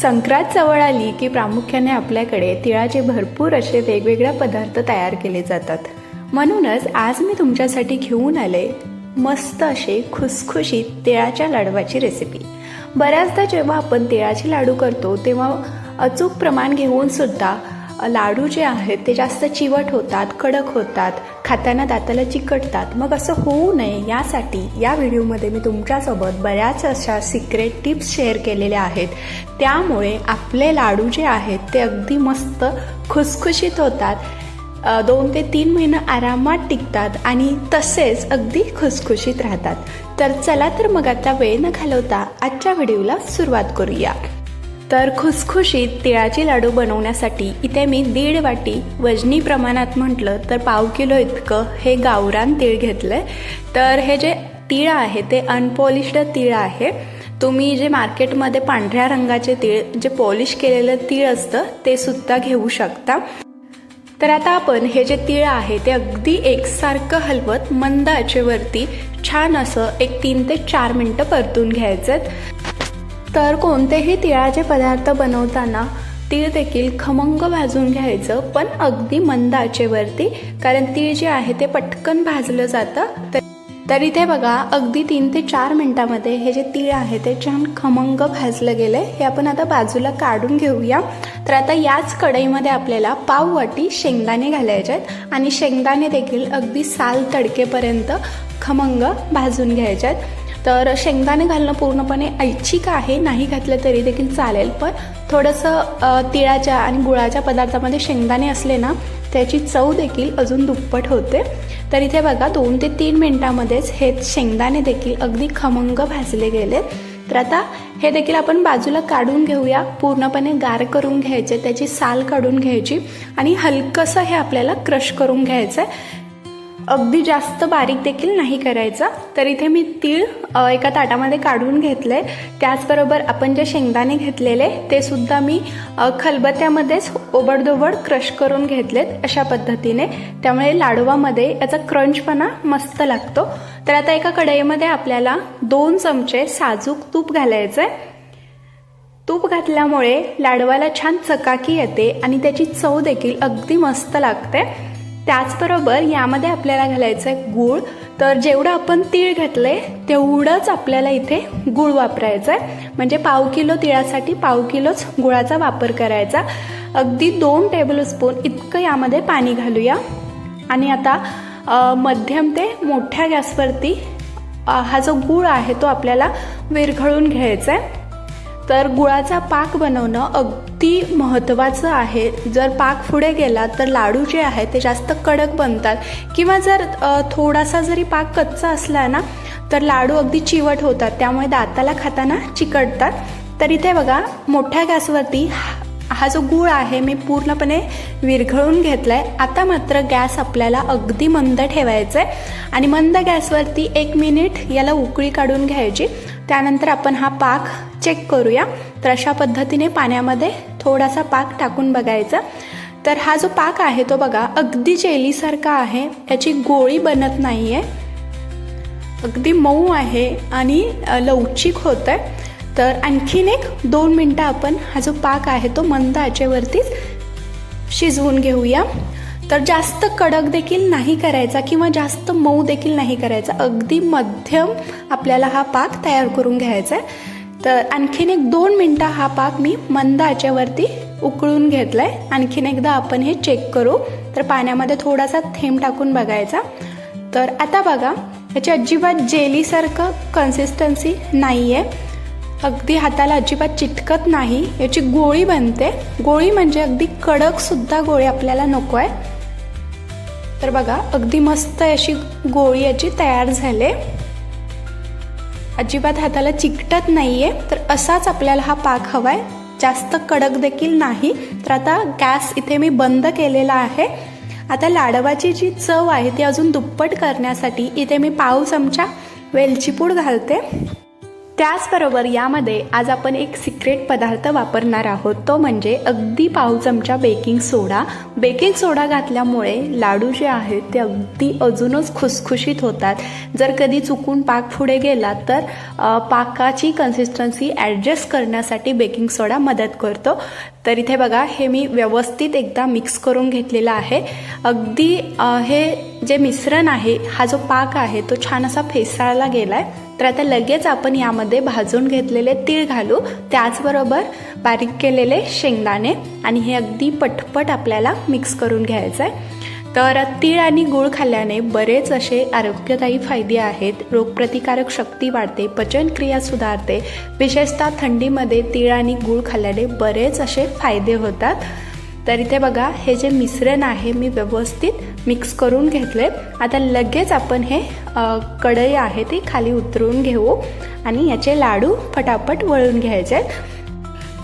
संक्रांत जवळ आली की प्रामुख्याने आपल्याकडे तिळाचे भरपूर असे वेगवेगळे पदार्थ तयार केले जातात. म्हणूनच आज मी तुमच्यासाठी घेऊन आले मस्त असे खुसखुशीत तिळाच्या लाडवाची रेसिपी बऱ्याचदा जेव्हा आपण तिळाचे लाडू करतो तेव्हा अचूक प्रमाण घेऊन सुद्धा लाडू जे आहेत ते जास्त चिवट होतात कडक होतात. खाताना दाताला चिकटतात. मग असं होऊ नये यासाठी या व्हिडिओमध्ये मी तुमच्यासोबत बऱ्याच अशा सिक्रेट टिप्स शेअर केलेल्या आहेत. त्यामुळे आपले लाडू जे आहेत ते अगदी मस्त खुसखुशीत होतात. दोन ते तीन महिने आरामात टिकतात आणि तसेच अगदी खुसखुशीत राहतात. तर चला तर मग आता वेळ न घालवता आजच्या व्हिडिओला सुरुवात करूया. तर खुसखुशीत तिळाचे लाडू बनवण्यासाठी इथे मी दीड वाटी वजनी प्रमाणात म्हटलं तर पाव किलो इतकं हे गावरान तीळ घेतलं तर हे जे तीळ आहे ते अनपॉलिश्ड तीळ आहे. तुम्ही जे मार्केटमध्ये पांढऱ्या रंगाचे तीळ जे पॉलिश केलेलं तीळ असतं ते सुद्धा घेऊ शकता. तर आता आपण हे जे तीळ आहे ते अगदी एकसारखं हलवत मंद आचेवरती छान असं एक तीन ते चार मिनटं परतून घ्यायचं तर कोणतेही तिळाचे पदार्थ बनवताना तीळ देखील खमंग भाजून घ्यायचं पण अगदी मंद आचेवरती कारण तीळ जे आहे ते पटकन भाजलं जातं. तर- तरी इथे बघा अगदी तीन ते चार मिनटामध्ये हे जे तीळ आहे ते छान खमंग भाजलं गेलं हे आपण आता बाजूला काढून घेऊया. तर आता याच कढईमध्ये आपल्याला पाव वाटी शेंगदाणे घालायचे आहेत आणि शेंगदाणे देखील अगदी साल तडकेपर्यंत खमंग भाजून घ्यायचे आहेत. तर शेंगदाणे घालणं पूर्णपणे ऐच्छिक आहे नाही घातलं तरी देखील चालेल. पण थोडंसं तिळाच्या आणि गुळाच्या पदार्थामध्ये शेंगदाणे असले ना त्याची चव देखील अजून दुप्पट होते. तर इथे बघा दोन ते तीन मिनटामध्येच हे शेंगदाणे देखील अगदी खमंग भाजले गेले तर आता हे देखील आपण बाजूला काढून घेऊया. पूर्णपणे गार करून घ्यायचे त्याची साल काढून घ्यायची आणि हलकंसं हे आपल्याला क्रश करून घ्यायचं आहे अगदी जास्त बारीक देखील नाही करायचा. तर इथे मी तीळ एका ताटामध्ये काढून घेतले त्याचबरोबर आपण जे शेंगदाणे घेतलेले ते सुद्धा मी खलबत्यामध्येच खलबत्त्यामध्येच ओबडधोबड क्रश करून घेतलेत अशा पद्धतीने. त्यामुळे लाडवामध्ये याचा क्रंचपणा मस्त लागतो. तर आता एका कढईमध्ये आपल्याला दोन चमचे साजूक तूप घालायचं आहे तूप घातल्यामुळे लाडवाला छान चकाकी येते आणि त्याची चव देखील अगदी मस्त लागते. त्याचबरोबर यामध्ये आपल्याला घालायचं आहे गूळ. तर जेवढं आपण तीळ घातले तेवढंच आपल्याला इथे गूळ वापरायचं आहे. म्हणजे पाव किलो तिळासाठी पाव किलोच गुळाचा वापर करायचा. अगदी दोन टेबलस्पून इतकं यामध्ये पाणी घालूया. आणि आता मध्यम ते मोठ्या गॅसवरती हा जो गूळ आहे तो आपल्याला विरघळून घ्यायचा आहे. तर गुळाचा पाक बनवणं अगदी महत्त्वाचं आहे. जर पाक पुढे गेला तर लाडू जे आहेत ते जास्त कडक बनतात. किंवा जर थोडासा जरी पाक कच्चा असला ना तर लाडू अगदी चिवट होतात. त्यामुळे दाताला खाताना चिकटतात. तर इथे बघा मोठ्या गॅसवरती हा- हा जो गूळ आहे मी पूर्णपणे विरघळून घेतला आहे आता मात्र गॅस आपल्याला अगदी मंद ठेवायचा आहे आणि मंद गॅसवरती एक मिनिट याला उकळी काढून घ्यायची. त्यानंतर आपण हा पाक चेक करूया. तर अशा पद्धतीने पाण्यामध्ये थोडासा पाक टाकून बघायचा. तर हा जो पाक आहे तो बघा अगदी जेलीसारखा आहे. याची गोळी बनत नाही आहे अगदी मऊ आहे आणि लवचिक होतं आहे तर आणखीन एक दोन मिनटं आपण हा जो पाक आहे तो मंद आचेवरतीच शिजवून घेऊया. तर जास्त कडक देखील नाही करायचा किंवा जास्त मऊ देखील नाही करायचा. अगदी मध्यम आपल्याला हा पाक तयार करून घ्यायचा आहे तर आणखीन एक दोन मिनटं हा पाक मी मंद आचेवरती उकळून घेतला आहे आणखीन एकदा आपण हे चेक करू. तर पाण्यामध्ये थोडासा थेंब टाकून बघायचा. तर आता बघा याची अजिबात जेलीसारखं कन्सिस्टन्सी नाही आहे अगदी हाताला अजिबात चिटकत नाही. याची गोळी बनते. गोळी म्हणजे अगदी कडकसुद्धा गोळी आपल्याला नको आहे तर बघा अगदी मस्त अशी गोळी याची तयार झाले. अजिबात हाताला चिकटत नाहीये. तर असाच आपल्याला हा पाक हवाय. जास्त कडक देखील नाही. तर आता गॅस इथे मी बंद केलेला आहे. आता लाडवाची जी चव आहे ती अजून दुप्पट करण्यासाठी इथे मी पाव चमचा वेलचीपूड घालते. त्याचबरोबर यामध्ये आज आपण एक सिक्रेट पदार्थ वापरणार आहोत. तो म्हणजे अगदी पाव चमचा बेकिंग सोडा बेकिंग सोडा घातल्यामुळे लाडू जे आहेत ते अगदी अजूनच खुसखुशीत होतात. जर कधी चुकून पाक पुढे गेला तर पाकाची कन्सिस्टन्सी ॲडजस्ट करण्यासाठी बेकिंग सोडा मदत करतो. तर इथे बघा हे मी व्यवस्थित एकदा मिक्स करून घेतलेलं आहे. अगदी हे जे मिश्रण आहे हा जो पाक आहे तो छान असा फेसाळला गेला आहे तर आता लगेच आपण यामध्ये भाजून घेतलेले तीळ घालू. त्याचबरोबर बारीक केलेले शेंगदाणे आणि हे अगदी पटपट आपल्याला मिक्स करून घ्यायचं आहे तर तीळ आणि गूळ खाल्ल्याने बरेच असे आरोग्यदायी फायदे आहेत. रोगप्रतिकारक शक्ती वाढते पचनक्रिया सुधारते. विशेषतः थंडीमध्ये तीळ आणि गूळ खाल्ल्याने बरेच असे फायदे होतात. तर इथे बघा हे जे मिश्रण आहे मी व्यवस्थित मिक्स करून घेतले आता लगेच आपण हे कढई आहे ती खाली उतरून घेऊ आणि याचे लाडू फटाफट वळून घ्यायचे. आहेत.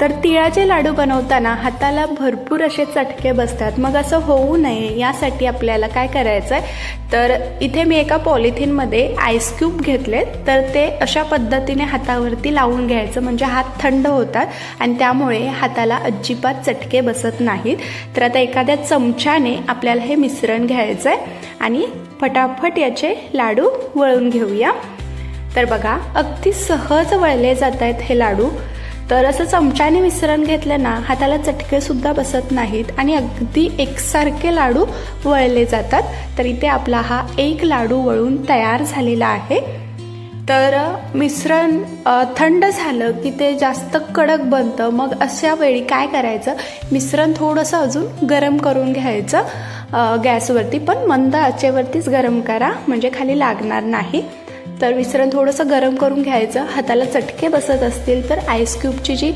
तर तिळाचे लाडू बनवताना हाताला भरपूर असे चटके बसतात. मग असं होऊ नये यासाठी आपल्याला काय करायचं आहे तर इथे मी एका पॉलिथिनमध्ये आईस क्यूब घेतले तर ते अशा पद्धतीने हातावरती लावून घ्यायचं. म्हणजे हात थंड होतात आणि त्यामुळे हाताला अजिबात चटके बसत नाहीत. तर आता एखाद्या चमच्याने आपल्याला हे मिश्रण घ्यायचं आहे आणि फटाफट याचे लाडू वळून घेऊया. तर बघा अगदी सहज वळले जात आहेत हे लाडू. तर असं चमच्याने मिश्रण घेतलं ना हाताला चटकेसुद्धा बसत नाहीत आणि अगदी एकसारखे लाडू वळले जातात. तर इथे आपला हा एक लाडू वळून तयार झालेला आहे. तर मिश्रण थंड झालं की ते जास्त कडक बनतं. मग अशा वेळी काय करायचं? मिश्रण थोडंसं अजून गरम करून घ्यायचं गॅसवरती. पण मंद आचेवरतीच गरम करा म्हणजे खाली लागणार नाही. तर मिश्रण थोडंसं गरम करून घ्यायचं. हाताला चटके बसत असतील तर आईस क्यूबची जी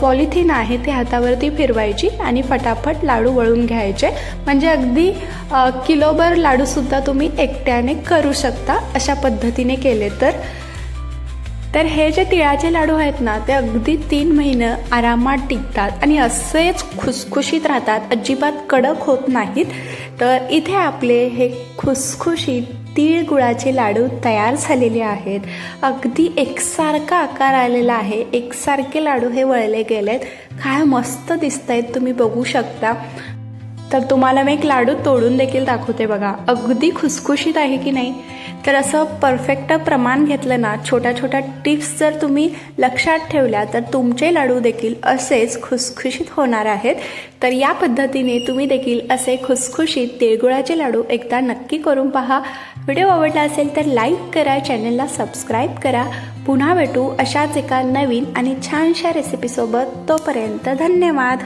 पॉलिथिन आहे ती हातावरती फिरवायची आणि फटाफट लाडू वळून घ्यायचे. म्हणजे अगदी किलोभर लाडूसुद्धा तुम्ही एकट्याने करू शकता अशा पद्धतीने केले तर. तर हे जे तिळाचे लाडू आहेत ना ते अगदी तीन महिने आरामात टिकतात आणि असेच खुसखुशीत राहतात. अजिबात कडक होत नाहीत. तर इथे आपले हे खुसखुशीत तीळ गुळाचे लाडू तयार झालेले आहेत. अगदी एकसारखा आकार आलेला आहे. एकसारखे लाडू हे वळले गेलेत. काय मस्त दिसत आहेत तुम्ही बघू शकता. तर तुम्हाला मी एक लाडू तोडून देखील दाखवते बघा. अगदी खुसखुशीत आहे की नाही? तर असं परफेक्ट प्रमाण घेतलं ना छोट्या छोट्या टिप्स जर तुम्ही लक्षात ठेवल्या तर तुमचे लाडू देखील असेच खुसखुशीत होणार आहेत. तर या पद्धतीने तुम्ही देखील असे खुसखुशीत तिळगुळाचे लाडू एकदा नक्की करून पहा. व्हिडिओ आवडला असेल तर लाईक करा चॅनलला सबस्क्राईब करा. पुन्हा भेटू अशाच एका नवीन आणि छानशा रेसिपीसोबत तोपर्यंत धन्यवाद.